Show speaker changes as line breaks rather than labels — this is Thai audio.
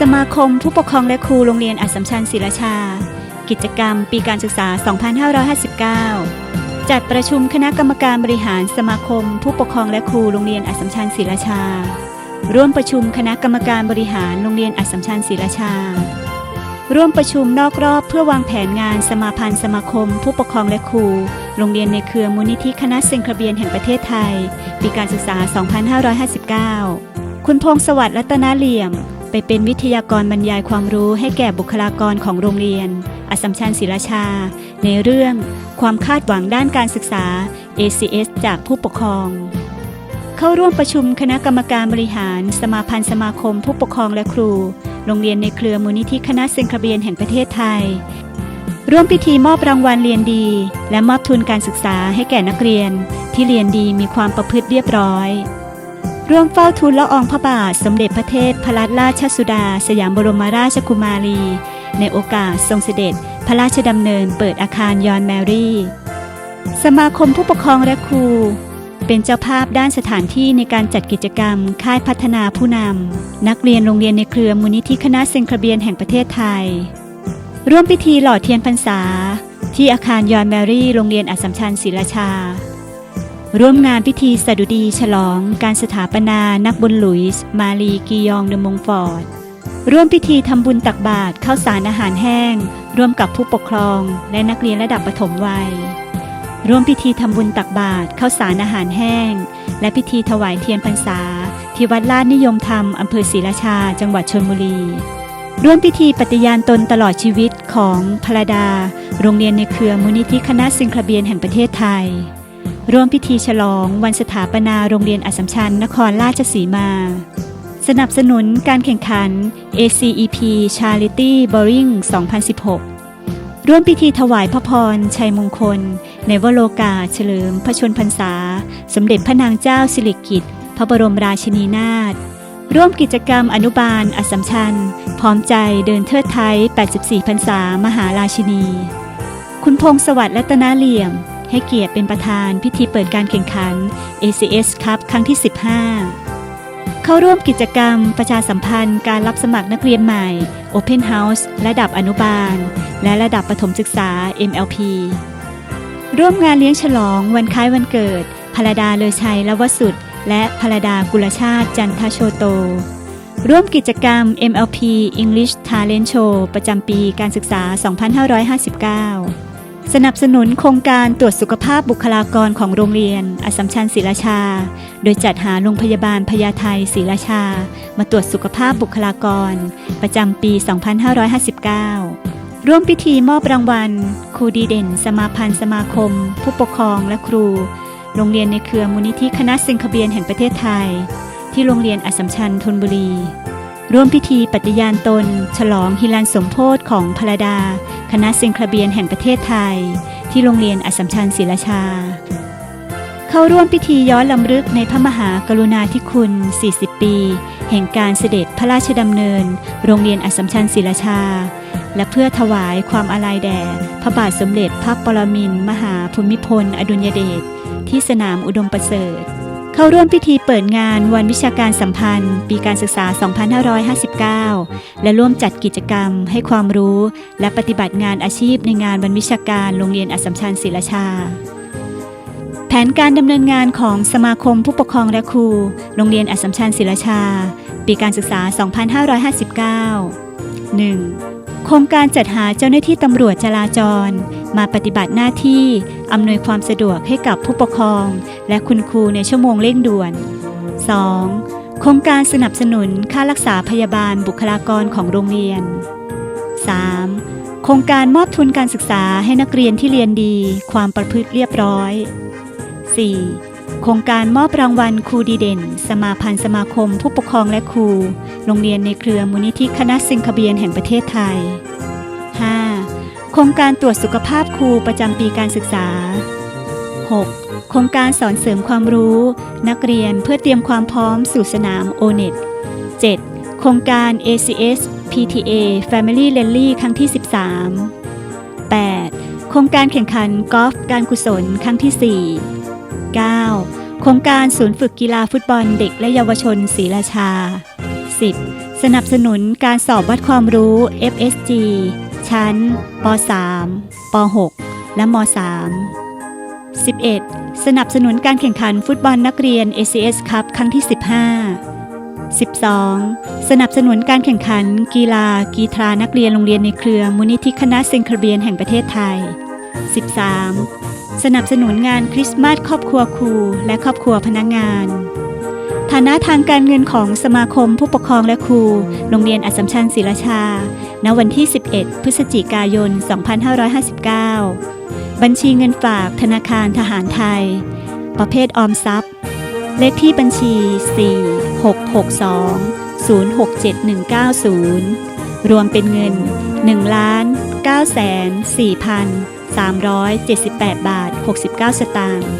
สมาคมผู้ปกครองและครูโรงเรียนอัสสัมชัญศรีราชา กิจกรรมปีการศึกษา 2559 จัดประชุมคณะกรรมการบริหารสมาคม ผู้ปกครองและครูโรงเรียนอัสสัมชัญศรีราชา ร่วมประชุมคณะกรรมการบริหารโรงเรียนอัสสัมชัญศรีราชา ร่วมประชุมนอกรอบเพื่อวางแผนงานสมาพันธ์สมาคม ผู้ปกครองและครู โรงเรียนในเครือมูลนิธิคณะเซนคาเบียนแห่งประเทศไทย ปีการศึกษา 2559 คุณพงษ์สวัสดิ์รัตนาเหลี่ยม ไปเป็นวิทยากรบรรยายความรู้ให้แก่บุคลากรของโรงเรียน อสัมชัญศรีราชา ในเรื่องความคาดหวังด้านการศึกษา ACS จากผู้ปกครอง เข้าร่วมประชุมคณะกรรมการบริหาร สมาพันธ์สมาคมผู้ปกครองและครู โรงเรียนในเครือมูลนิธิคณะเซนคาเบียนแห่งประเทศไทย ร่วมพิธีมอบรางวัลเรียนดี และมอบทุนการศึกษาให้แก่นักเรียน ที่เรียนดีมีความประพฤติเรียบร้อย ร่วมเฝ้าทูลละอองพระบาทสมเด็จพระเทพพรัตนราชสุดา สยามบรมราชกุมารี ในโอกาสทรงเสด็จพระราชดำเนินเปิดอาคารยอนแมรี่ สมาคมผู้ปกครองและครู เป็นเจ้าภาพด้านสถานที่ในการจัดกิจกรรม ค่ายพัฒนาผู้นำ นักเรียนโรงเรียนในเครือมูลนิธิคณะเซนคาเบียนแห่งประเทศไทย ร่วมพิธีหล่อเทียนพรรษา ที่อาคารยอนแมรี่ โรงเรียนอัสสัมชัญศรีราชา ร่วมงานพิธีสดุดีฉลองการสถาปนานักบุญหลุยส์มารีกียองเดมงฟอร์ด ร่วมพิธีทำบุญตักบาตรข้าวสารอาหารแห้ง ร่วมกับผู้ปกครองและนักเรียนระดับประถมวัย ร่วมพิธีทำบุญตักบาตรข้าวสารอาหารแห้ง และพิธีถวายเทียนพรรษา ที่วัดลาดนิยมธรรมอำเภอศรีราชา จังหวัดชลบุรี ร่วมพิธีปฏิญาณตนตลอดชีวิตของพระดา โรงเรียนในเครือมูลนิธิคณะซิงคลเบียนแห่งประเทศไทย ร่วมพิธีฉลองวันสถาปนาโรงเรียนอัสมชัญนครราชสีมา สนับสนุนการแข่งขัน ACEP Charity Bowling 2016 ร่วมพิธีถวายพระพร ชัยมงคล ในวโรกาเฉลิมพระชนพรรษา สมเด็จพระนางเจ้าสิริกิติ์พระบรมราชินีนาถร่วมกิจกรรมอนุบาลอัสสัมชัญ พร้อมใจเดินเทิดไทย 84พรรษามหาราชินี คุณพงษ์สวัสดิ์รัตนาเหลี่ยม ให้เกียรติเป็นประธานพิธีเปิดการแข่งขัน ACS Cup ครั้งที่ 15 เข้าร่วมกิจกรรมประชาสัมพันธ์การรับสมัครนักเรียนใหม่ Open House ระดับอนุบาล และระดับประถมศึกษา MLP ร่วมงานเลี้ยงฉลองวันคล้ายวันเกิดพรดาเลอชัยละวสุด และพรดากุลชาติจันทโชโต ร่วมกิจกรรม MLP English Talent Show ประจำปีการศึกษา 2559 สนับสนุนโครงการตรวจสุขภาพบุคลากรของโรงเรียนอัสสัมชัญศรีราชา โดยจัดหาโรงพยาบาลพญาไทศรีราชา มาตรวจสุขภาพบุคลากร ประจำปี 2559 ร่วมพิธีมอบรางวัล ครูดีเด่น สมาพันธ์สมาคม ผู้ปกครองและครู โรงเรียนในเครือมูลนิธิคณะเซนคเบียนแห่งประเทศไทย ที่โรงเรียนอัสสัมชัญธนบุรี ร่วมพิธีปฏิญาณตน ฉลองฮิลันสมโพธของพระดา คณะเซนคาเบียนแห่งประเทศไทย ที่โรงเรียนอัสสัมชัญศรีราชา เข้าร่วมพิธีย้อนลำลึกในพระมหากรุณาธิคุณ 40 ปี แห่งการเสด็จพระราชดำเนิน โรงเรียนอัสสัมชัญศรีราชา และเพื่อถวายความอาลัยแด่ พระบาทสมเด็จพระปรมินทรมหาภูมิพล อดุลยเดชที่สนามอุดมประเสริฐ เข้าร่วมพิธีเปิดงานวันวิชาการสัมพันธ์ ปีการศึกษา 2559 และร่วมจัดกิจกรรมให้ความรู้ และปฏิบัติงานอาชีพในงานวันวิชาการโรงเรียนอัสสัมชัญศรีราชา แผนการดำเนินงานของสมาคมผู้ปกครองและครู โรงเรียนอัสสัมชัญศรีราชา ปีการศึกษา 2559 1. โครงการจัดหาเจ้าหน้าที่ตำรวจจราจร มาปฏิบัติหน้าที่อำนวยความสะดวกให้กับผู้ปกครอง และคุณครูในชั่วโมงเร่งด่วน 2. โครงการสนับสนุนค่ารักษาพยาบาลบุคลากรของโรงเรียน 3. โครงการมอบทุนการศึกษาให้นักเรียนที่เรียนดี ความประพฤติเรียบร้อย 4. โครงการมอบรางวัลครูดีเด่น สมาพันธ์สมาคมผู้ปกครองและครู โรงเรียนในเครือมูลนิธิคณะสิงคเบียนแห่งประเทศไทย 5. โครงการตรวจสุขภาพครูประจำปีการศึกษา 6. โครงการสอนเสริมความรู้ นักเรียนเพื่อเตรียมความพร้อมสู่สนาม O-NET 7. โครงการ ACS PTA Family Rally ครั้งที่ 13 8. โครงการแข่งขันกอล์ฟการกุศลครั้งที่ 4 9. โครงการศูนย์ฝึกกีฬาฟุตบอลเด็กและเยาวชนศรีราชา 10. สสนับสนุนการสอบวัดความรู้ FSG ชั้นป .3 ป .6 และม .3 11. สนับสนุนการแข่งขันฟุตบอลนักเรียน ACS Cup ครั้งที่ 15 12. สนับสนุนการแข่งขัน กีฬา กีฬานักเรียนโรงเรียนในเครือมูลนิธิคณะเซนคาเบียนแห่งประเทศไทย 13. สนับสนุนงานคริสต์มาสครอบครัวครูและครอบครัวพนักงาน ฐานะทางการเงินของสมาคมผู้ปกครองและครู โรงเรียนอัสสัมชัญศรีราชา ณวันที่ 11 พฤศจิกายน 2559 บัญชีเงินฝากธนาคารทหารไทย ประเภทออมทรัพย์ เลขที่บัญชี 4662 067190 รวมเป็นเงิน 1 ล้าน9 4 378 บาท 69 สตางค์